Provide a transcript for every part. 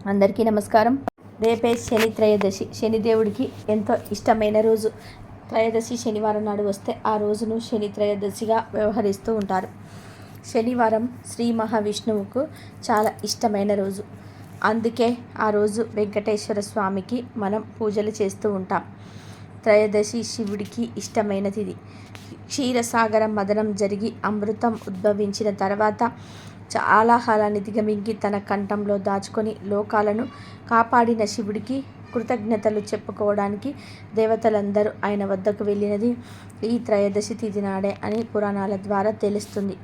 అందరికీ నమస్కారం. రేపే శని త్రయోదశి. శనిదేవుడికి ఎంతో ఇష్టమైన రోజు. త్రయోదశి శనివారం నాడు వస్తే ఆ రోజును శని త్రయోదశిగా వ్యవహరిస్తూ ఉంటారు. శనివారం శ్రీ మహావిష్ణువుకు చాలా ఇష్టమైన రోజు. అందుకే ఆ రోజు వెంకటేశ్వర స్వామికి మనం పూజలు చేస్తూ ఉంటాం. త్రయోదశి శివుడికి ఇష్టమైన తిథి. క్షీరసాగర మదనం జరిగి అమృతం ఉద్భవించిన తర్వాత చాలా కాలాన్ని దిగమింగి తన కంఠంలో దాచుకొని లోకాలను కాపాడిన శివుడికి కృతజ్ఞతలు చెప్పుకోవడానికి దేవతలందరూ ఆయన వద్దకు వెళ్ళినది ఈ త్రయోదశి తిథి నాడే అని పురాణాల ద్వారా తెలుస్తుంది.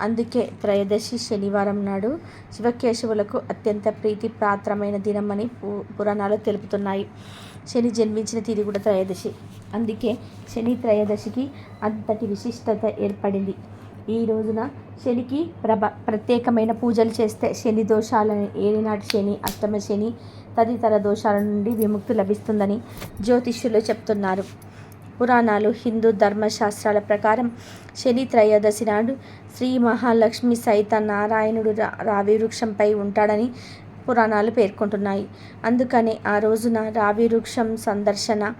అందుకే త్రయోదశి శనివారం నాడు శివకేశవులకు అత్యంత ప్రీతి పాత్రమైన దినమని పు పురాణాలు తెలుపుతున్నాయి. శని జన్మించిన తిథి కూడా త్రయోదశి. అందుకే శని త్రయోదశికి అంతటి విశిష్టత ఏర్పడింది. ఈ రోజున శనికి ప్రభ ప్రత్యేకమైన పూజలు చేస్తే శని దోషాలను ఏలినాటి శని అష్టమ శని తదితర దోషాల నుండి విముక్తి లభిస్తుందని జ్యోతిష్యులు చెప్తున్నారు. పురాణాలు హిందూ ధర్మశాస్త్రాల ప్రకారం శని త్రయోదశి నాడు శ్రీ మహాలక్ష్మి సైత నారాయణుడు రా రావి వృక్షంపై ఉంటాడని పురాణాలు పేర్కొంటున్నాయి. అందుకనే ఆ రోజున రావి వృక్షం సందర్శన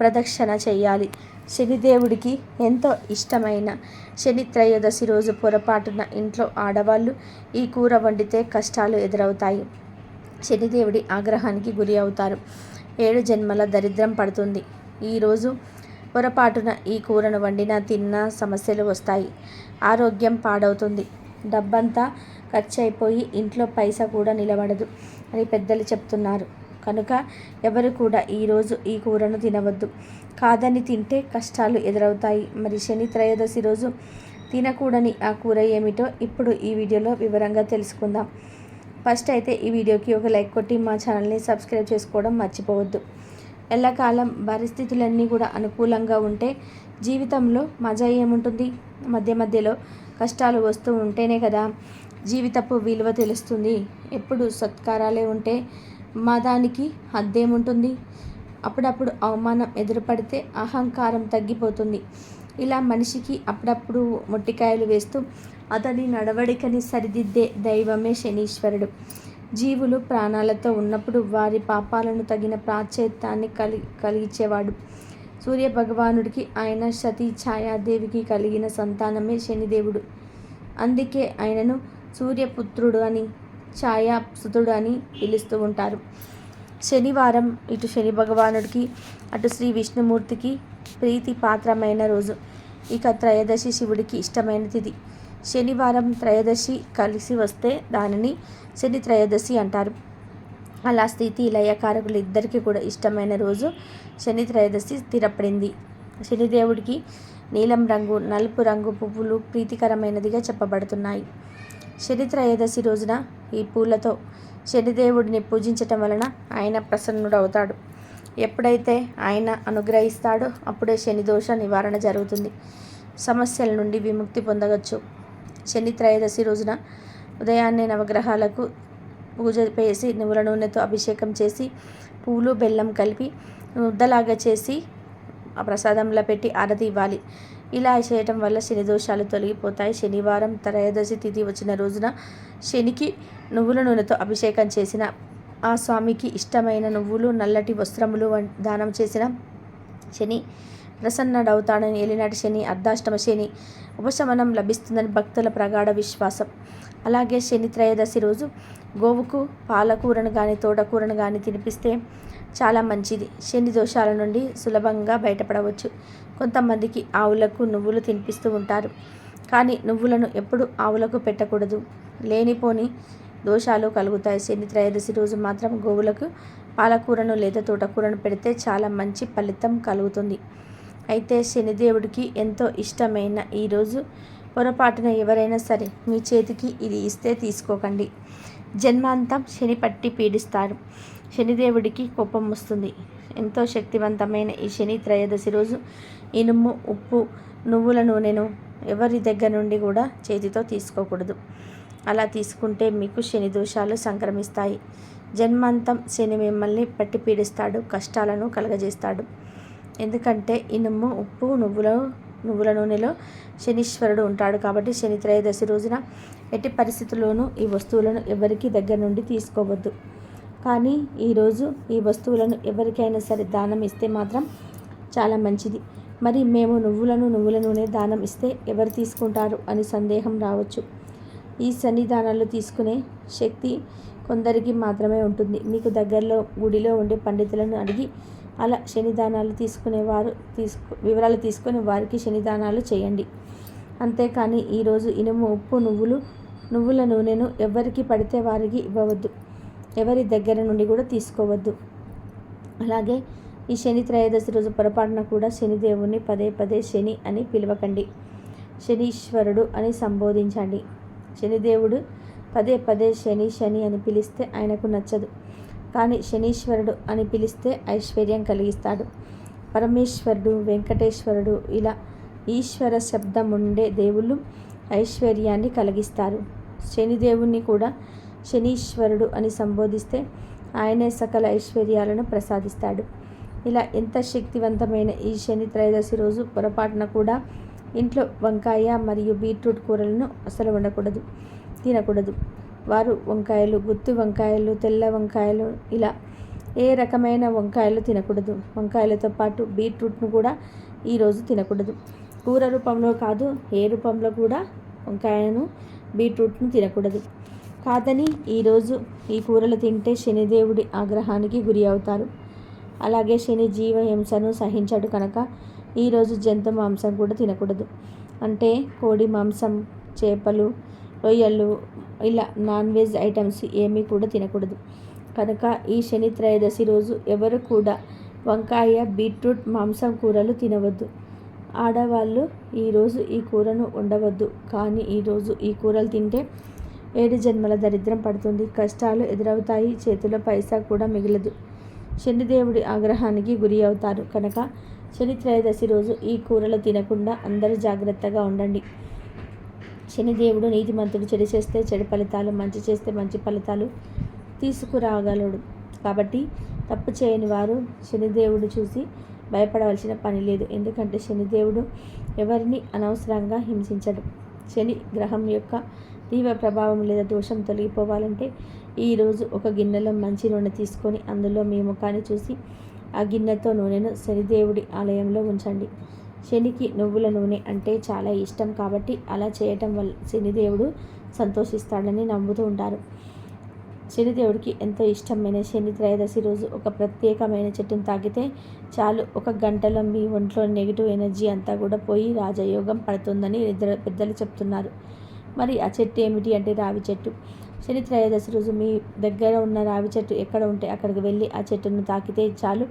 ప్రదక్షిణ చేయాలి. శనిదేవుడికి ఎంతో ఇష్టమైన శని త్రయోదశి రోజు పొరపాటున ఇంట్లో ఆడవాళ్ళు ఈ కూర వండితే కష్టాలు ఎదురవుతాయి. శనిదేవుడి ఆగ్రహానికి గురి అవుతారు. ఏడు జన్మల దరిద్రం పడుతుంది. ఈరోజు పొరపాటున ఈ కూరను వండినా తిన్నా సమస్యలు వస్తాయి. ఆరోగ్యం పాడవుతుంది. డబ్బంతా ఖర్చు అయిపోయి ఇంట్లో పైసా కూడా నిలబడదు అని పెద్దలు చెప్తున్నారు. కనుక ఎవరు కూడా ఈరోజు ఈ కూరను తినవద్దు. కాదని తింటే కష్టాలు ఎదురవుతాయి. మరి శని త్రయోదశి రోజు తినకూడని ఆ కూర ఏమిటో ఇప్పుడు ఈ వీడియోలో వివరంగా తెలుసుకుందాం. ఫస్ట్ అయితే ఈ వీడియోకి ఒక లైక్ కొట్టి మా ఛానల్ని సబ్స్క్రైబ్ చేసుకోవడం మర్చిపోవద్దు. ఎల్లకాలం పరిస్థితులన్నీ కూడా అనుకూలంగా ఉంటే జీవితంలో మజా ఏముంటుంది? మధ్య మధ్యలో కష్టాలు వస్తూ ఉంటేనే కదా జీవితపు విలువ తెలుస్తుంది. ఎప్పుడు సత్కారాలే ఉంటే మదానికి హద్దేముంటుంది? అప్పుడప్పుడు అవమానం ఎదురుపడితే అహంకారం తగ్గిపోతుంది. ఇలా మనిషికి అప్పుడప్పుడు మొట్టికాయలు వేస్తూ అతని నడవడికని సరిదిద్దే దైవమే శనీశ్వరుడు. జీవులు ప్రాణాలతో ఉన్నప్పుడు వారి పాపాలను తగిన ప్రాచేత్యాన్ని కలి కలిగించేవాడు సూర్య భగవానుడికి ఆయన సతీ ఛాయాదేవికి కలిగిన సంతానమే శనిదేవుడు. అందుకే ఆయనను సూర్యపుత్రుడు అని ఛాయాసుతుడు అని పిలుస్తూ ఉంటారు. శనివారం ఇటు శని భగవానుడికి అటు శ్రీ విష్ణుమూర్తికి ప్రీతి పాత్రమైన రోజు. ఇక త్రయోదశి శివుడికి ఇష్టమైన తిథి. శనివారం త్రయోదశి కలిసి వస్తే దానిని శని త్రయోదశి అంటారు. అలా స్థితి లయకారకులు ఇద్దరికీ కూడా ఇష్టమైన రోజు శని త్రయోదశి స్థిరపడింది. శనిదేవుడికి నీలం రంగు నలుపు రంగు పువ్వులు ప్రీతికరమైనదిగా చెప్పబడుతున్నాయి. శనిత్రయోదశి రోజున ఈ పూలతో శనిదేవుడిని పూజించటం వలన ఆయన ప్రసన్నుడవుతాడు. ఎప్పుడైతే ఆయన అనుగ్రహిస్తాడో అప్పుడే శని దోష నివారణ జరుగుతుంది. సమస్యల నుండి విముక్తి పొందవచ్చు. శని త్రయోదశి రోజున ఉదయాన్నే నవగ్రహాలకు పూజ చేసి నువ్వుల నూనెతో అభిషేకం చేసి పూలు బెల్లం కలిపి ముద్దలాగా చేసి ఆ ప్రసాదంలో పెట్టి ఆరతి ఇవ్వాలి ఇలా చేయటం వల్ల శని దోషాలు తొలగిపోతాయి. శనివారం త్రయోదశి తిథి వచ్చిన రోజున శనికి నువ్వుల నూనెతో అభిషేకం చేసిన ఆ స్వామికి ఇష్టమైన నువ్వులు నల్లటి వస్త్రములు దానం చేసిన శని ప్రసన్నడవుతాడని ఏలినాటి శని అర్ధాష్టమ శని ఉపశమనం లభిస్తుందని భక్తుల ప్రగాఢ విశ్వాసం. అలాగే శని త్రయోదశి రోజు గోవుకు పాలకూరను కానీ తోటకూరను కానీ తినిపిస్తే చాలా మంచిది. శని దోషాల నుండి సులభంగా బయటపడవచ్చు. కొంతమందికి ఆవులకు నువ్వులు తినిపిస్తూ ఉంటారు. కానీ నువ్వులను ఎప్పుడు ఆవులకు పెట్టకూడదు. లేనిపోని దోషాలు కలుగుతాయి. శని త్రయోదశి రోజు మాత్రం గోవులకు పాలకూరను లేదా తోటకూరను పెడితే చాలా మంచి ఫలితం కలుగుతుంది. అయితే శనిదేవుడికి ఎంతో ఇష్టమైన ఈరోజు పొరపాటున ఎవరైనా సరే మీ చేతికి ఇది ఇస్తే తీసుకోకండి. జన్మాంతం శని పట్టి పీడిస్తారు. శనిదేవుడికి కోపం వస్తుంది. ఎంతో శక్తివంతమైన ఈ శని త్రయోదశి రోజు ఇనుము ఉప్పు నువ్వుల నూనెను ఎవరి దగ్గర నుండి కూడా చేతితో తీసుకోకూడదు. అలా తీసుకుంటే మీకు శని దోషాలు సంక్రమిస్తాయి. జన్మాంతం శని మిమ్మల్ని పట్టి పీడిస్తాడు కష్టాలను కలగజేస్తాడు. ఎందుకంటే ఇనుము ఉప్పు నువ్వుల నువ్వుల నూనెలో శనీశ్వరుడు ఉంటాడు కాబట్టి శని త్రయోదశి రోజున ఎట్టి పరిస్థితుల్లోనూ ఈ వస్తువులను ఎవరికి దగ్గర నుండి తీసుకోవద్దు. కానీ ఈరోజు ఈ వస్తువులను ఎవరికైనా సరే దానం ఇస్తే మాత్రం చాలా మంచిది. మరి మేము నువ్వులను నువ్వుల నూనె దానం ఇస్తే ఎవరు తీసుకుంటారు అని సందేహం రావచ్చు. ఈ సన్నిధానాలు తీసుకునే శక్తి కొందరికి మాత్రమే ఉంటుంది. మీకు దగ్గరలో గుడిలో ఉండే పండితులను అడిగి అలా శనిదానాలు తీసుకునేవారు తీసుకు వివరాలు తీసుకొని వారికి శనిదానాలు చేయండి. అంతేకాని ఈరోజు ఇనుము ఉప్పు నువ్వులు నువ్వుల నూనెను ఎవరికి పడితే వారికి ఇవ్వవద్దు. ఎవరి దగ్గర నుండి కూడా తీసుకోవద్దు. అలాగే ఈ శని త్రయోదశి రోజు పొరపాటున కూడా శనిదేవుని పదే పదే శని అని పిలవకండి. శనీశ్వరుడు అని సంబోధించండి. శనిదేవుడు పదే పదే శని శని అని పిలిస్తే ఆయనకు నచ్చదు. కానీ శనీశ్వరుడు అని పిలిస్తే ఐశ్వర్యం కలిగిస్తాడు. పరమేశ్వరుడు వెంకటేశ్వరుడు ఇలా ఈశ్వర శబ్దం ఉండే దేవుళ్ళు ఐశ్వర్యాన్ని కలిగిస్తారు. శనిదేవుణ్ణి కూడా శనీశ్వరుడు అని సంబోధిస్తే ఆయనే సకల ఐశ్వర్యాలను ప్రసాదిస్తాడు. ఇలా ఎంత శక్తివంతమైన ఈ శని త్రయోదశి రోజు పొరపాటున కూడా ఇంట్లో వంకాయ మరియు బీట్రూట్ కూరలను అసలు ఉండకూడదు తినకూడదు. వారు వంకాయలు గుత్తి వంకాయలు తెల్ల వంకాయలు ఇలా ఏ రకమైన వంకాయలు తినకూడదు. వంకాయలతో పాటు బీట్రూట్ను కూడా ఈరోజు తినకూడదు. కూర రూపంలో కాదు ఏ రూపంలో కూడా వంకాయను బీట్రూట్ను తినకూడదు. కాదని ఈరోజు ఈ కూరలు తింటే శనిదేవుడి ఆగ్రహానికి గురి అవుతారు. అలాగే శని జీవహింసను సహించడు కనుక ఈరోజు జంతు మాంసం కూడా తినకూడదు. అంటే కోడి మాంసం చేపలు రొయ్యలు ఇలా నాన్ వెజ్ ఐటమ్స్ ఏమీ కూడా తినకూడదు. కనుక ఈ శని త్రయోదశి రోజు ఎవరు కూడా వంకాయ బీట్రూట్ మాంసం కూరలు తినవద్దు. ఆడవాళ్ళు ఈరోజు ఈ కూరను ఉండవద్దు కానీ ఈరోజు ఈ కూరలు తింటే ఏడు జన్మల దరిద్రం పడుతుంది. కష్టాలు ఎదురవుతాయి. చేతిలో పైసా కూడా మిగలదు. శనిదేవుడి ఆగ్రహానికి గురి అవుతారు. కనుక శని త్రయోదశి రోజు ఈ కూరలు తినకుండా అందరూ జాగ్రత్తగా ఉండండి. శనిదేవుడు నీతిమంతుడు చెడు చేస్తే చెడు ఫలితాలు మంచి చేస్తే మంచి ఫలితాలు తీసుకురాగలడు. కాబట్టి తప్పు చేయని వారు శనిదేవుడు చూసి భయపడవలసిన పని లేదు. ఎందుకంటే శనిదేవుడు ఎవరిని అనవసరంగా హింసించడు. శని గ్రహం యొక్క తీవ్ర ప్రభావం లేదా దోషం తొలగిపోవాలంటే ఈరోజు ఒక గిన్నెలో మంచి నూనె తీసుకొని అందులో మీ ముఖాన్ని చూసి ఆ గిన్నెతో నూనెను శనిదేవుడి ఆలయంలో ఉంచండి. శనికి నువ్వుల నూనె అంటే చాలా ఇష్టం కాబట్టి అలా చేయటం వల్ల శనిదేవుడు సంతోషిస్తాడని నమ్ముతూ ఉంటారు. శనిదేవుడికి ఎంతో ఇష్టమైన శని త్రయోదశి రోజు ఒక ప్రత్యేకమైన చెట్టును తాగితే చాలు ఒక గంటలో మీ ఒంట్లో నెగిటివ్ ఎనర్జీ అంతా కూడా పోయి రాజయోగం పడుతుందని ఇద్దరు పెద్దలు చెప్తున్నారు. మరి ఆ చెట్టు ఏమిటి అంటే రావి చెట్టు. శని త్రయోదశి రోజు మీ దగ్గర ఉన్న రావి చెట్టు ఎక్కడ ఉంటే అక్కడికి వెళ్ళి ఆ చెట్టును తాకితే చాలు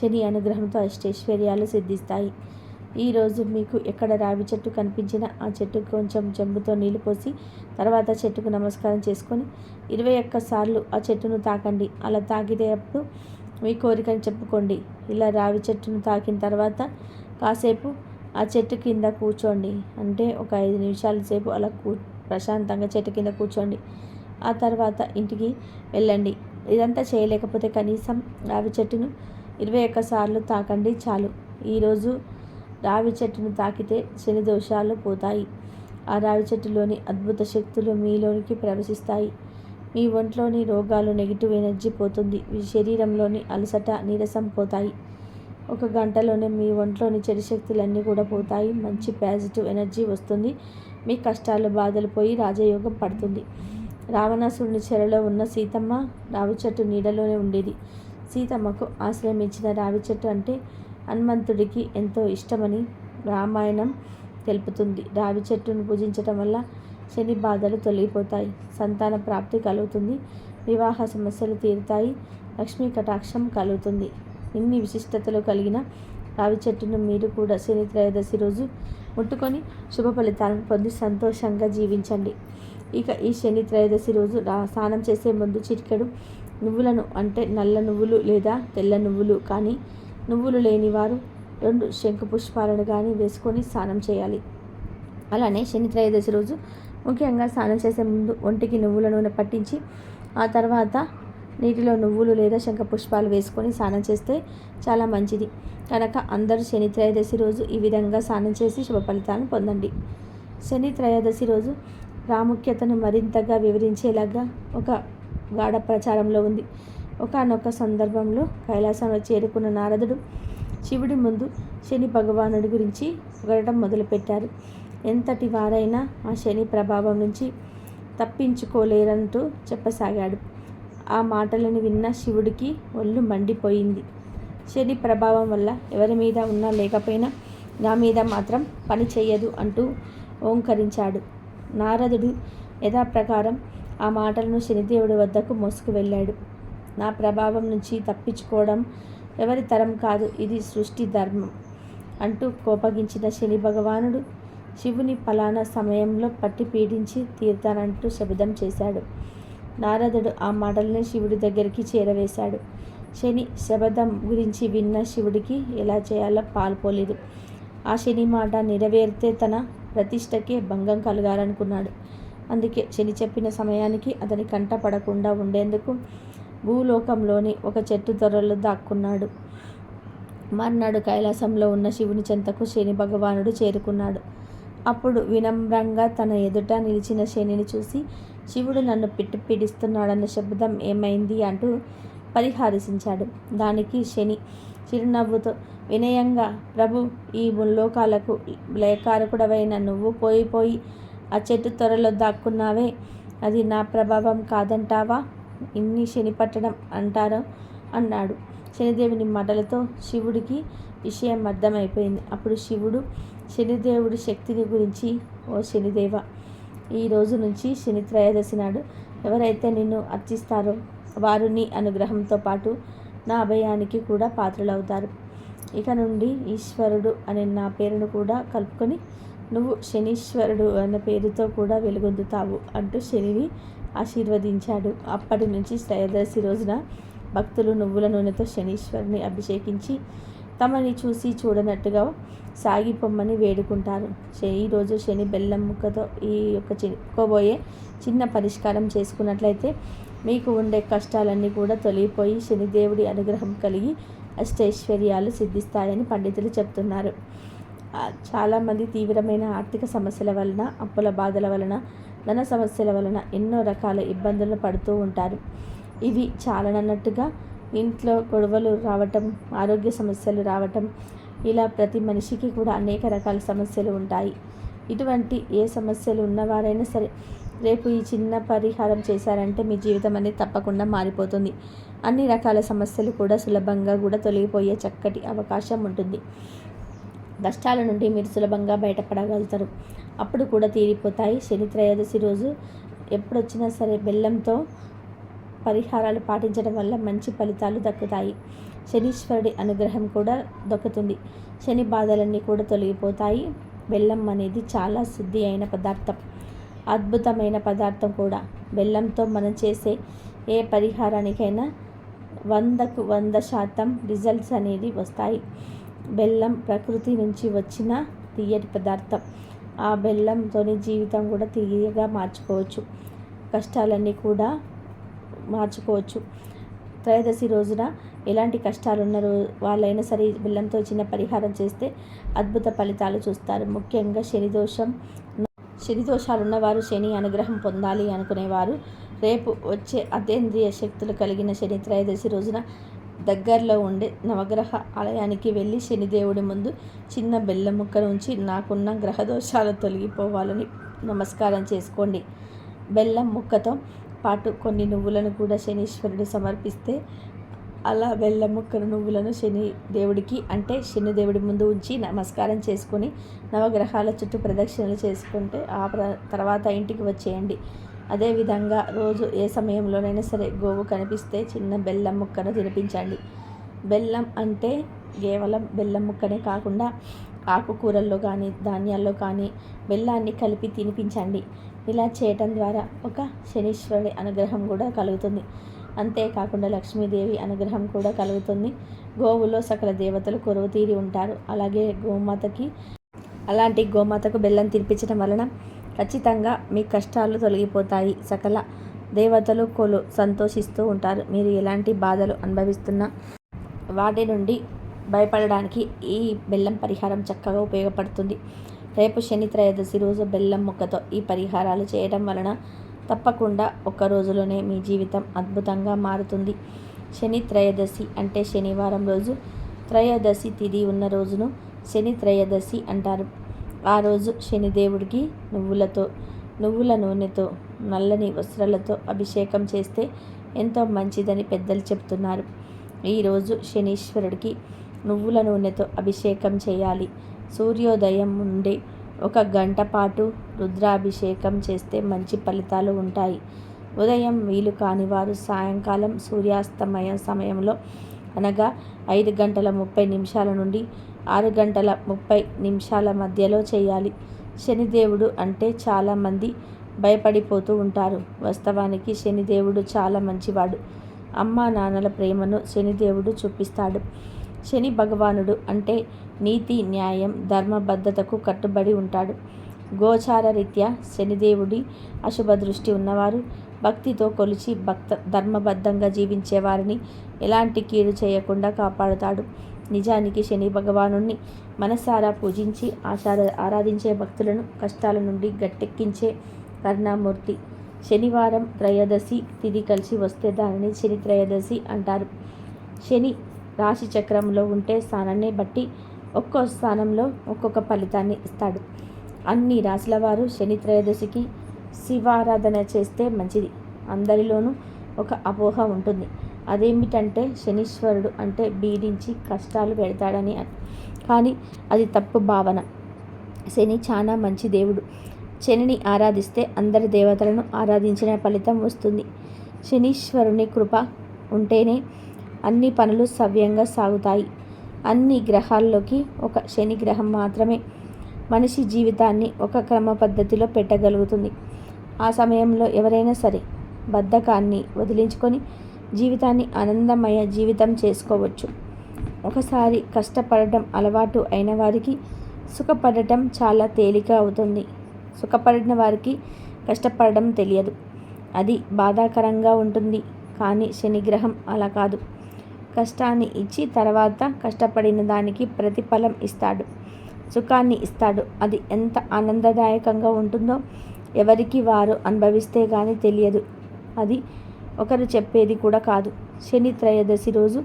శని అనుగ్రహంతో అష్టైశ్వర్యాలు సిద్ధిస్తాయి. ఈరోజు మీకు ఎక్కడ రావి చెట్టు కనిపించినా ఆ చెట్టుకు కొంచెం చెంబుతో నీళ్ళు పోసి తర్వాత చెట్టుకు నమస్కారం చేసుకొని ఇరవై ఒక్కసార్లు ఆ చెట్టును తాకండి. అలా తాకితే అప్పుడు మీ కోరికని చెప్పుకోండి. ఇలా రావి చెట్టును తాకిన తర్వాత కాసేపు ఆ చెట్టు కింద కూర్చోండి. అంటే ఒక ఐదు నిమిషాల సేపు అలా కూ ప్రశాంతంగా చెట్టు కింద కూర్చోండి. ఆ తర్వాత ఇంటికి వెళ్ళండి. ఇదంతా చేయలేకపోతే కనీసం రావి చెట్టును ఇరవై ఒక్కసార్లు తాకండి చాలు. ఈరోజు రావి చెట్టును తాకితే శని దోషాలు పోతాయి. ఆ రావి చెట్టులోని అద్భుత శక్తులు మీలోనికి ప్రవేశిస్తాయి. మీ ఒంట్లోని రోగాలు నెగిటివ్ ఎనర్జీ పోతుంది. మీ శరీరంలోని అలసట నీరసం పోతాయి. ఒక గంటలోనే మీ ఒంట్లోని చెడు శక్తులన్నీ కూడా పోతాయి. మంచి పాజిటివ్ ఎనర్జీ వస్తుంది. మీ కష్టాలు బాధలు పోయి రాజయోగం పడుతుంది. రావణాసురుని చెరలో ఉన్న సీతమ్మ రావి చెట్టు నీడలోనే ఉండేది. సీతమ్మకు ఆశ్రయం ఇచ్చిన రావి చెట్టు అంటే హనుమంతుడికి ఎంతో ఇష్టమని రామాయణం తెలుపుతుంది. రావి చెట్టును పూజించటం వల్ల శని బాధలు తొలగిపోతాయి. సంతాన ప్రాప్తి కలుగుతుంది. వివాహ సమస్యలు తీరుతాయి. లక్ష్మీ కటాక్షం కలుగుతుంది. ఇన్ని విశిష్టతలు కలిగిన రావి చెట్టును మీరు కూడా శని త్రయోదశి రోజు ముట్టుకొని శుభ ఫలితాలను పొంది సంతోషంగా జీవించండి. ఇక ఈ శని త్రయోదశి రోజు రా స్నానం చేసే ముందు చిటికెడు నువ్వులను అంటే నల్ల నువ్వులు లేదా తెల్ల నువ్వులు కానీ నువ్వులు లేనివారు రెండు శంకు పుష్పాలను కానీ వేసుకొని స్నానం చేయాలి. అలానే శని త్రయోదశి రోజు ముఖ్యంగా స్నానం చేసే ముందు ఒంటికి నువ్వుల నూనె పట్టించి ఆ తర్వాత నీటిలో నువ్వులు లేదా శంఖ పుష్పాలు వేసుకొని స్నానం చేస్తే చాలా మంచిది. కనుక అందరూ శని త్రయోదశి రోజు ఈ విధంగా స్నానం చేసి శుభ ఫలితాలను పొందండి. శని త్రయోదశి రోజు ప్రాముఖ్యతను మరింతగా వివరించేలాగా ఒక గాఢ ప్రచారంలో ఉంది. ఒకనొక సందర్భంలో కైలాసంలో చేరుకున్న నారదుడు శివుడి ముందు శని భగవానుడి గురించి పొగడటం మొదలుపెట్టారు. ఎంతటి వారైనా ఆ శని ప్రభావం నుంచి తప్పించుకోలేరంటూ చెప్పసాగాడు. ఆ మాటలను విన్న శివుడికి ఒళ్ళు మండిపోయింది. శని ప్రభావం వల్ల ఎవరి మీద ఉన్నా లేకపోయినా నా మీద మాత్రం పని చేయదు అంటూ ఓంకరించాడు. నారదుడు యథాప్రకారం ఆ మాటలను శనిదేవుడి వద్దకు మోసుకు వెళ్ళాడు. నా ప్రభావం నుంచి తప్పించుకోవడం ఎవరి తరం కాదు ఇది సృష్టి ధర్మం అంటూ కోపగించిన శని భగవానుడు శివుని ఫలానా సమయంలో పట్టి పీడించి తీరుతానంటూ శబ్దం చేశాడు. నారదుడు ఆ మాటల్ని శివుడి దగ్గరికి చేరవేశాడు. శని శబదం గురించి విన్న శివుడికి ఎలా చేయాలో పాల్పోలేదు. ఆ శని మాట నెరవేరితే తన ప్రతిష్టకే భంగం కలగాలనుకున్నాడు. అందుకే శని చెప్పిన సమయానికి అతని కంట పడకుండా ఉండేందుకు భూలోకంలోని ఒక చెట్టు త్వరలో దాక్కున్నాడు. మర్నాడు కైలాసంలో ఉన్న శివుని చెంతకు శని భగవానుడు చేరుకున్నాడు. అప్పుడు వినమ్రంగా తన ఎదుట నిలిచిన శనిని చూసి శివుడు నన్ను పిట్టి పీడిస్తున్నాడన్న శబ్దం ఏమైంది? అంటూ పరిహారసించాడు. దానికి శని చిరునవ్వుతో వినయంగా ప్రభు ఈ ముల్లోకాలకు లేకారకుడవైన నువ్వు పోయిపోయి ఆ చెట్టు త్వరలో దాక్కున్నావే. అది నా ప్రభావం కాదంటావా? ఇన్ని శని పట్టడం అంటారో? అన్నాడు. శనిదేవుని మాటలతో శివుడికి విషయం అర్థమైపోయింది. అప్పుడు శివుడు శనిదేవుడి శక్తిని గురించి ఓ శనిదేవ ఈ రోజు నుంచి శని త్రయోదశి నాడు ఎవరైతే నిన్ను అర్చిస్తారో వారు నీ అనుగ్రహంతో పాటు నా అభయానికి కూడా పాత్రలవుతారు. ఇక నుండి ఈశ్వరుడు అనే నా పేరును కూడా కలుపుకొని నువ్వు శనీశ్వరుడు అన్న పేరుతో కూడా వెలుగొందుతావు అంటూ శనిని ఆశీర్వదించాడు. అప్పటి నుంచి త్రయోదశి రోజున భక్తులు నువ్వుల నూనెతో శనీశ్వరుని అభిషేకించి తమని చూసి చూడనట్టుగా సాగిపోమ్మని వేడుకుంటారు. ఈరోజు శని బెల్లం ముక్కతో ఈ యొక్క చెప్పుకోబోయే చిన్న పరిష్కారం చేసుకున్నట్లయితే మీకు ఉండే కష్టాలన్నీ కూడా తొలగిపోయి శనిదేవుడి అనుగ్రహం కలిగి అష్టైశ్వర్యాలు సిద్ధిస్తాయని పండితులు చెప్తున్నారు. చాలామంది తీవ్రమైన ఆర్థిక సమస్యల వలన అప్పుల బాధల వలన ధన సమస్యల వలన ఎన్నో రకాల ఇబ్బందులు పడుతూ ఉంటారు. ఇవి చాలనన్నట్టుగా ఇంట్లో గొడవలు రావటం ఆరోగ్య సమస్యలు రావటం ఇలా ప్రతి మనిషికి కూడా అనేక రకాల సమస్యలు ఉంటాయి. ఇటువంటి ఏ సమస్యలు ఉన్నవారైనా సరే రేపు ఈ చిన్న పరిహారం చేశారంటే మీ జీవితం అనేది తప్పకుండా మారిపోతుంది. అన్ని రకాల సమస్యలు కూడా సులభంగా కూడా తొలగిపోయే చక్కటి అవకాశం ఉంటుంది. కష్టాల నుండి మీరు సులభంగా బయటపడగలుగుతారు. అప్పుడు కూడా తీరిపోతాయి. శని త్రయోదశి రోజు ఎప్పుడొచ్చినా సరే బెల్లంతో పరిహారాలు పాటించడం వల్ల మంచి ఫలితాలు దక్కుతాయి. శనీశ్వరుడి అనుగ్రహం కూడా దక్కుతుంది. శని బాధలన్నీ కూడా తొలగిపోతాయి. బెల్లం అనేది చాలా శుద్ధి అయిన పదార్థం. అద్భుతమైన పదార్థం కూడా. బెల్లంతో మనం చేసే ఏ పరిహారానికైనా వందకు వంద శాతం రిజల్ట్స్ అనేది వస్తాయి. బెల్లం ప్రకృతి నుంచి వచ్చిన తీయటి పదార్థం. ఆ బెల్లంతోని జీవితం కూడా తీయగా మార్చుకోవచ్చు. కష్టాలన్నీ కూడా మార్చుకోవచ్చు. త్రయోదశి రోజున ఎలాంటి కష్టాలు రో వాళ్ళైనా సరే బెల్లంతో చిన్న పరిహారం చేస్తే అద్భుత ఫలితాలు చూస్తారు. ముఖ్యంగా శనిదోషం శనిదోషాలు శని ఉన్నవారు శని అనుగ్రహం పొందాలి అనుకునేవారు. రేపు వచ్చే అతేంద్రియ శక్తులు కలిగిన శని త్రయోదశి రోజున దగ్గరలో ఉండే నవగ్రహ ఆలయానికి వెళ్ళి శనిదేవుడి ముందు చిన్న బెల్లం ముక్క నుంచి నాకున్న గ్రహ దోషాలు తొలగిపోవాలని నమస్కారం చేసుకోండి. బెల్లం ముక్కతో పాటు కొన్ని నువ్వులను కూడా శనీశ్వరుడు సమర్పిస్తే అలా బెల్లం ముక్కలు నువ్వులను శని దేవుడికి అంటే శని దేవుడి ముందు ఉంచి నమస్కారం చేసుకొని నవగ్రహాల చుట్టూ ప్రదక్షిణలు చేసుకుంటే ఆ ప్ర తర్వాత ఇంటికి వచ్చేయండి. అదేవిధంగా రోజు ఏ సమయంలోనైనా సరే గోవు కనిపిస్తే చిన్న బెల్లం ముక్కను తినిపించండి. బెల్లం అంటే కేవలం బెల్లం ముక్కనే కాకుండా ఆకుకూరల్లో కానీ ధాన్యాల్లో కానీ బెల్లాన్ని కలిపి తినిపించండి. ఇలా చేయటం ద్వారా ఒక శనీశ్వరుడి అనుగ్రహం కూడా కలుగుతుంది. అంతేకాకుండా లక్ష్మీదేవి అనుగ్రహం కూడా కలుగుతుంది. గోవులో సకల దేవతలు కొరువు తీరి ఉంటారు. అలాగే గోమాతకి అలాంటి గోమాతకు బెల్లం తినిపించడం వలన ఖచ్చితంగా మీ కష్టాలు తొలగిపోతాయి. సకల దేవతలు కోలు సంతోషిస్తూ ఉంటారు. మీరు ఎలాంటి బాధలు అనుభవిస్తున్నా వాటి నుండి భయపడడానికి ఈ బెల్లం పరిహారం చక్కగా ఉపయోగపడుతుంది. రేపు శని త్రయోదశి రోజు బెల్లం ముక్కతో ఈ పరిహారాలు చేయడం వలన తప్పకుండా ఒక్క రోజులోనే మీ జీవితం అద్భుతంగా మారుతుంది. శని త్రయోదశి అంటే శనివారం రోజు. త్రయోదశి తిథి ఉన్న రోజును శని త్రయోదశి అంటారు. ఆ రోజు శనిదేవుడికి నువ్వులతో నువ్వుల నూనెతో నల్లని వస్త్రాలతో అభిషేకం చేస్తే ఎంతో మంచిదని పెద్దలు చెప్తున్నారు. ఈరోజు శనీశ్వరుడికి నువ్వుల నూనెతో అభిషేకం చేయాలి. సూర్యోదయం నుండి ఒక గంట పాటు రుద్రాభిషేకం చేస్తే మంచి ఫలితాలు ఉంటాయి. ఉదయం వీలు కాని వారు సాయంకాలం సూర్యాస్తమయ సమయంలో అనగా ఐదు గంటల ముప్పై నిమిషాల నుండి ఆరు గంటల ముప్పై నిమిషాల మధ్యలో చేయాలి. శనిదేవుడు అంటే చాలామంది భయపడిపోతూ ఉంటారు. వాస్తవానికి శనిదేవుడు చాలా మంచివాడు. అమ్మా నాన్నల ప్రేమను శనిదేవుడు చూపిస్తాడు. శని భగవానుడు అంటే నీతి న్యాయం ధర్మబద్ధతకు కట్టుబడి ఉంటాడు. గోచార రీత్యా శనిదేవుడి అశుభ దృష్టి ఉన్నవారు భక్తితో కొలిచి భక్త ధర్మబద్ధంగా జీవించే వారిని ఎలాంటి కీడు చేయకుండా కాపాడుతాడు. నిజానికి శని భగవాను మనసారా పూజించి ఆశార ఆరాధించే భక్తులను కష్టాల నుండి గట్టెక్కించే కరుణామూర్తి. శనివారం త్రయోదశి తిది కలిసి వస్తే దానిని శని త్రయోదశి అంటారు. శని రాశి చక్రంలో ఉంటే స్థానాన్ని బట్టి ఒక్కో స్థానంలో ఒక్కొక్క ఫలితాన్ని ఇస్తాడు. అన్ని రాశుల వారు శని త్రయోదశికి శివారాధన చేస్తే మంచిది. అందరిలోనూ ఒక అపోహ ఉంటుంది. అదేమిటంటే శనీశ్వరుడు అంటే బీడించి కష్టాలు పెడతాడని కానీ అది తప్పు భావన. శని చాలా మంచి దేవుడు. శనిని ఆరాధిస్తే అందరి దేవతలను ఆరాధించిన ఫలితం వస్తుంది. శనీశ్వరుని కృప ఉంటేనే అన్ని పనులు సవ్యంగా సాగుతాయి. అన్ని గ్రహాల్లోకి ఒక శని గ్రహం మాత్రమే మనిషి జీవితాన్ని ఒక క్రమ పద్ధతిలో పెట్టగలుగుతుంది. ఆ సమయంలో ఎవరైనా సరే బద్ధకాన్ని వదిలించుకొని జీవితాన్ని ఆనందమయ జీవితం చేసుకోవచ్చు. ఒకసారి కష్టపడటం అలవాటు అయిన వారికి సుఖపడటం చాలా తేలిక అవుతుంది. సుఖపడిన వారికి కష్టపడడం తెలియదు. అది బాధాకరంగా ఉంటుంది. కానీ శనిగ్రహం అలా కాదు. కష్టాన్ని ఇచ్చి తర్వాత కష్టపడిన దానికి ప్రతిఫలం ఇస్తాడు. సుఖాన్ని ఇస్తాడు. అది ఎంత ఆనందదాయకంగా ఉంటుందో ఎవరికి వారు అనుభవిస్తే కానీ తెలియదు. అది ఒకరు చెప్పేది కూడా కాదు. శని త్రయోదశి రోజు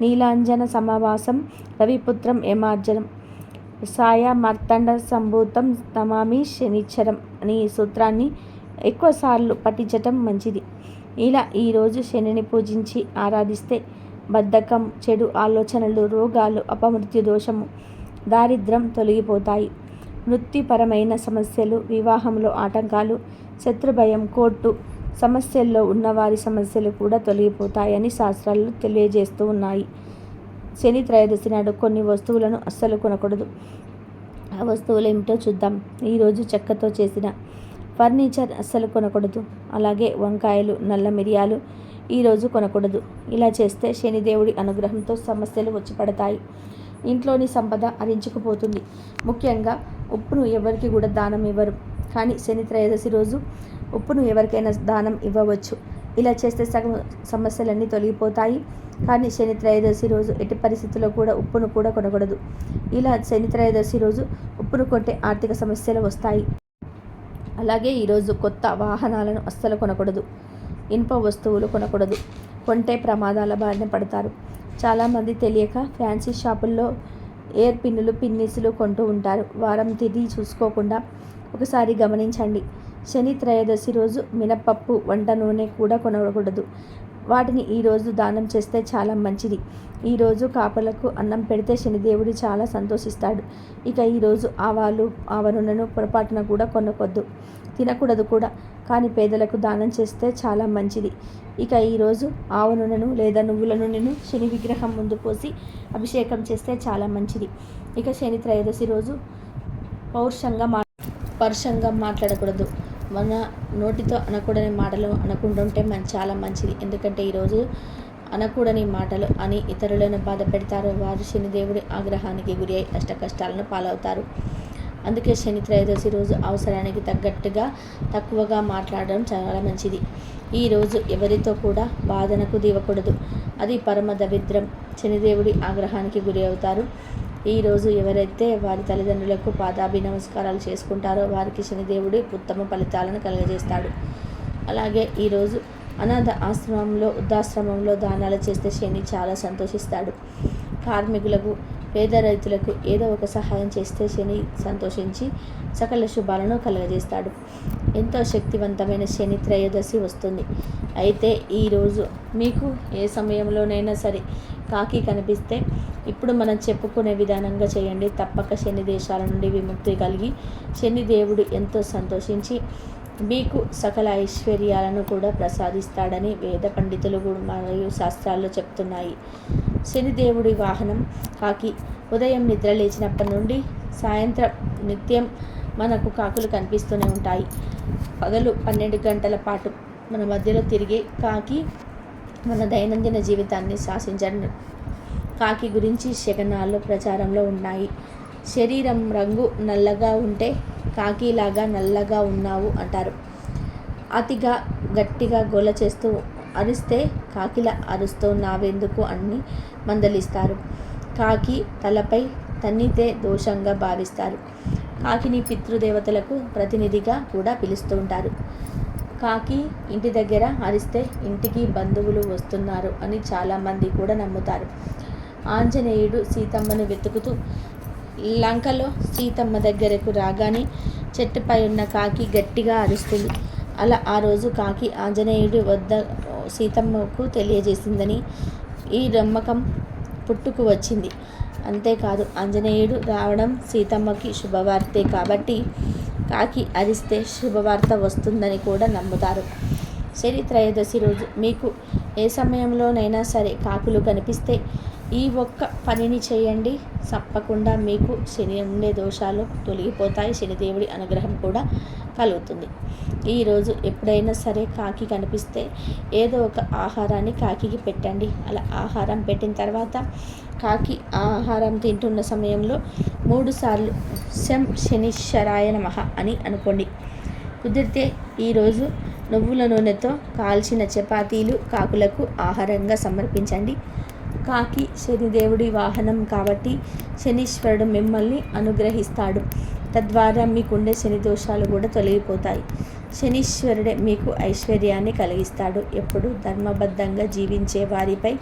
నీలాంజన సమావాసం రవిపుత్రం ఏమార్జనం సాయ మార్తండ సంభూతం తమామి శనిచ్చరం అనే సూత్రాన్ని ఎక్కువసార్లు పఠించటం మంచిది. ఇలా ఈరోజు శనిని పూజించి ఆరాధిస్తే బద్ధకం చెడు ఆలోచనలు రోగాలు అపమృత్యు దోషము దారిద్రం తొలగిపోతాయి. వృత్తిపరమైన సమస్యలు వివాహంలో ఆటంకాలు శత్రుభయం కోర్టు సమస్యల్లో ఉన్నవారి సమస్యలు కూడా తొలగిపోతాయని శాస్త్రాలు తెలియజేస్తూ ఉన్నాయి. శని త్రయోదశి నాడు కొన్ని వస్తువులను అస్సలు కొనకూడదు. ఆ వస్తువులు ఏమిటో చూద్దాం ఈరోజు చెక్కతో చేసిన ఫర్నిచర్ అస్సలు కొనకూడదు. అలాగే వంకాయలు నల్ల మిరియాలు ఈరోజు కొనకూడదు. ఇలా చేస్తే శనిదేవుడి అనుగ్రహంతో సమస్యలు వచ్చి పడతాయి. ఇంట్లోని సంపద అరించుకుపోతుంది ముఖ్యంగా ఉప్పును ఎవరికి కూడా దానం ఇవ్వరు. కానీ శని త్రయోదశి రోజు ఉప్పును ఎవరికైనా దానం ఇవ్వవచ్చు. ఇలా చేస్తే సగం సమస్యలన్నీ తొలగిపోతాయి. కానీ శని త్రయోదశి రోజు ఎట్టి పరిస్థితుల్లో కూడా ఉప్పును కూడా కొనకూడదు. ఇలా శని త్రయోదశి రోజు ఉప్పును కొంటే ఆర్థిక సమస్యలు వస్తాయి. అలాగే ఈరోజు కొత్త వాహనాలను అస్సలు కొనకూడదు. ఇనుప వస్తువులు కొనకూడదు. కొంటే ప్రమాదాల బారిన పడతారు. చాలామంది తెలియక ఫ్యాన్సీ షాపుల్లో ఎయిర్ పిన్నులు పిన్నిసులు కొంటూ ఉంటారు. వారం తిది చూసుకోకుండా ఒకసారి గమనించండి. శని త్రయోదశి రోజు మినపప్పు వంట నూనె కూడా కొనకూడదు. వాటిని ఈరోజు దానం చేస్తే చాలా మంచిది. ఈరోజు కాపలకు అన్నం పెడితే శనిదేవుడు చాలా సంతోషిస్తాడు. ఇక ఈరోజు ఆవాలు ఆవ నూనెను పొరపాటున కూడా కొనకొద్దు. తినకూడదు కూడా. కానీ పేదలకు దానం చేస్తే చాలా మంచిది. ఇక ఈరోజు ఆవ నూనెను లేదా నువ్వుల నూనెను శని విగ్రహం ముందు పోసి అభిషేకం చేస్తే చాలా మంచిది. ఇక శని త్రయోదశి రోజు పౌరుషంగా మా పరుషంగా మాట్లాడకూడదు. మన నోటితో అనకూడని మాటలు అనుకుంటుంటే మన చాలా మంచిది. ఎందుకంటే ఈరోజు అనకూడని మాటలు అని ఇతరులను బాధ పెడతారు. వారు శనిదేవుడి ఆగ్రహానికి గురి అయి అష్ట కష్టాలను పాలవుతారు. అందుకే శని త్రయోదశి రోజు అవసరానికి తగ్గట్టుగా తక్కువగా మాట్లాడడం చాలా మంచిది. ఈరోజు ఎవరితో కూడా బాధనకు దివకూడదు అది పరమ దరిద్రం. శనిదేవుడి ఆగ్రహానికి గురి అవుతారు. ఈరోజు ఎవరైతే వారి తల్లిదండ్రులకు పాదాభి నమస్కారాలు చేసుకుంటారో వారికి శనిదేవుడి ఉత్తమ ఫలితాలను కలుగజేస్తాడు. అలాగే ఈరోజు అనాథ ఆశ్రమంలో వృద్ధాశ్రమంలో దానాలు చేస్తే శని చాలా సంతోషిస్తాడు. కార్మికులకు పేద రైతులకు ఏదో ఒక సహాయం చేస్తే శని సంతోషించి సకల శుభాలను కలుగజేస్తాడు. ఎంతో శక్తివంతమైన శని త్రయోదశి వస్తుంది. అయితే ఈరోజు మీకు ఏ సమయంలోనైనా సరే కాకి కనిపిస్తే ఇప్పుడు మనం చెప్పుకునే విధానంగా చేయండి. తప్పక శని దేశాల నుండి విముక్తి కలిగి శని దేవుడు ఎంతో సంతోషించి మీకు సకల ఐశ్వర్యాలను కూడా ప్రసాదిస్తాడని వేద పండితులు కూడా మరియు శాస్త్రాల్లో చెప్తున్నాయి. శనిదేవుడి వాహనం కాకి ఉదయం నిద్ర లేచినప్పటి నుండి సాయంత్రం నిత్యం మనకు కాకులు కనిపిస్తూనే ఉంటాయి. పగలు పన్నెండు గంటల పాటు మన మధ్యలో తిరిగే కాకి మన దైనందిన జీవితాన్ని శాసించడం కాకి గురించి శకనాల్లో ప్రచారంలో ఉన్నాయి. శరీరం రంగు నల్లగా ఉంటే కాకిలాగా నల్లగా ఉన్నావు అంటారు. అతిగా గట్టిగా గోల చేస్తూ అరిస్తే కాకిలా అరుస్తున్నావెందుకు అని మందలిస్తారు? కాకి తలపై తన్నితే దోషంగా భావిస్తారు. కాకిని పితృదేవతలకు ప్రతినిధిగా కూడా పిలుస్తూ ఉంటారు. కాకి ఇంటి దగ్గర అరిస్తే ఇంటికి బంధువులు వస్తున్నారు అని చాలామంది కూడా నమ్ముతారు. ఆంజనేయుడు సీతమ్మను వెతుకుతూ లంకలో సీతమ్మ దగ్గరకు రాగానే చెట్టుపై ఉన్న కాకి గట్టిగా అరుస్తుంది. అలా ఆ రోజు కాకి ఆంజనేయుడి వద్ద సీతమ్మకు తెలియజేసిందని ఈ నమ్మకం పుట్టుకు వచ్చింది. అంతేకాదు ఆంజనేయుడు రావడం సీతమ్మకి శుభవార్తే కాబట్టి కాకి అరిస్తే శుభవార్త వస్తుందని కూడా నమ్ముతారు. శని త్రయోదశి రోజు మీకు ఏ సమయంలోనైనా సరే కాకులు కనిపిస్తే ఈ ఒక్క పనిని చేయండి. తప్పకుండా మీకు శని ఉండే దోషాలు తొలగిపోతాయి. శనిదేవుడి అనుగ్రహం కూడా కలుగుతుంది. ఈరోజు ఎప్పుడైనా సరే కాకి కనిపిస్తే ఏదో ఒక ఆహారాన్ని కాకికి పెట్టండి. అలా ఆహారం పెట్టిన తర్వాత కాకి ఆహారం తింటున్న సమయంలో మూడుసార్లు శం శనిశ్వరాయ నమః అని అనుకోండి. కుదిరితే ఈరోజు నువ్వుల నూనెతో కాల్చిన చపాతీలు కాకులకు ఆహారంగా సమర్పించండి. కాకి శనిదేవుడి వాహనం కాబట్టి శనీశ్వరుడు మిమ్మల్ని అనుగ్రహిస్తాడు. తద్వారా మీకుండే శని దోషాలు కూడా తొలగిపోతాయి. శనీశ్వరుడే మీకు ఐశ్వర్యాన్ని కలిగిస్తాడు. ఎప్పుడు ధర్మబద్ధంగా జీవించే వారిపై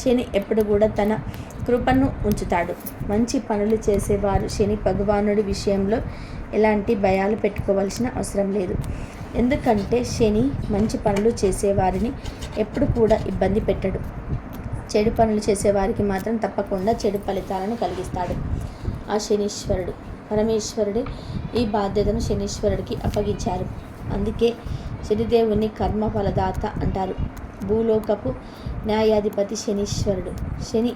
శని ఎప్పుడు కూడా తన కృపను ఉంచుతాడు. మంచి పనులు చేసేవారు శని భగవానుడి విషయంలో ఎలాంటి భయాలు పెట్టుకోవాల్సిన అవసరం లేదు. ఎందుకంటే శని మంచి పనులు చేసేవారిని ఎప్పుడు కూడా ఇబ్బంది పెట్టడు. చెడు పనులు చేసేవారికి మాత్రం తప్పకుండా చెడు ఫలితాలను కలిగిస్తాడు. ఆ శనీశ్వరుడు పరమేశ్వరుడే ఈ బాధ్యతను శనీశ్వరుడికి అప్పగించారు. అందుకే శనిదేవుని కర్మ ఫలదాత అంటారు. భూలోకపు న్యాయాధిపతి శనీశ్వరుడు. శని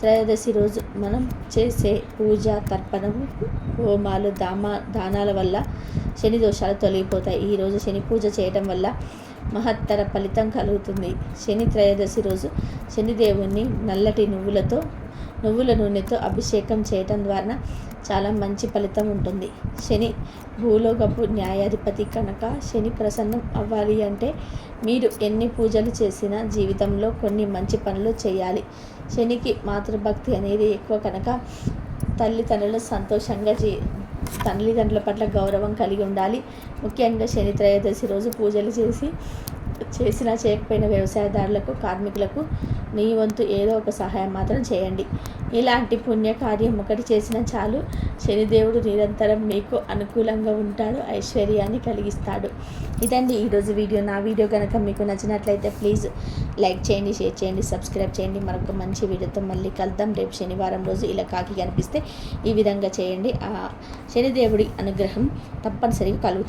త్రయోదశి రోజు మనం చేసే పూజ తర్పణము హోమాలు దామా దానాల వల్ల శని దోషాలు తొలగిపోతాయి. ఈరోజు శని పూజ చేయడం వల్ల మహత్తర ఫలితం కలుగుతుంది. శని త్రయోదశి రోజు శనిదేవుణ్ణి నల్లటి నువ్వులతో నువ్వుల నూనెతో అభిషేకం చేయటం ద్వారా చాలా మంచి ఫలితం ఉంటుంది. శని భూలోకపు న్యాయాధిపతి కనుక శని ప్రసన్నం అవ్వాలి అంటే మీరు ఎన్ని పూజలు చేసినా జీవితంలో కొన్ని మంచి పనులు చేయాలి. శనికి మాతృభక్తి అనేది ఎక్కువ కనుక తల్లిదండ్రులు సంతోషంగా జీ తల్లిదండ్రుల పట్ల గౌరవం కలిగి ఉండాలి. ముఖ్యంగా శని త్రయోదశి రోజు పూజలు చేసి చేసినా చేయకపోయిన వ్యవసాయదారులకు కార్మికులకు నీ వంతు ఏదో ఒక సహాయం మాత్రం చేయండి. ఇలాంటి పుణ్యకార్యం ఒకటి చేసినా చాలు. శనిదేవుడు నిరంతరం మీకు అనుకూలంగా ఉంటాడు ఐశ్వర్యాన్ని కలిగిస్తాడు. ఇదండి ఈరోజు వీడియో. నా వీడియో కనుక మీకు నచ్చినట్లయితే ప్లీజ్ లైక్ చేయండి షేర్ చేయండి సబ్స్క్రైబ్ చేయండి. మరొక మంచి వీడియోతో మళ్ళీ కలుద్దాం. రేపు శనివారం రోజు ఇలా కాకి కనిపిస్తే ఈ విధంగా చేయండి. ఆ శనిదేవుడి అనుగ్రహం తప్పనిసరిగా కలుగు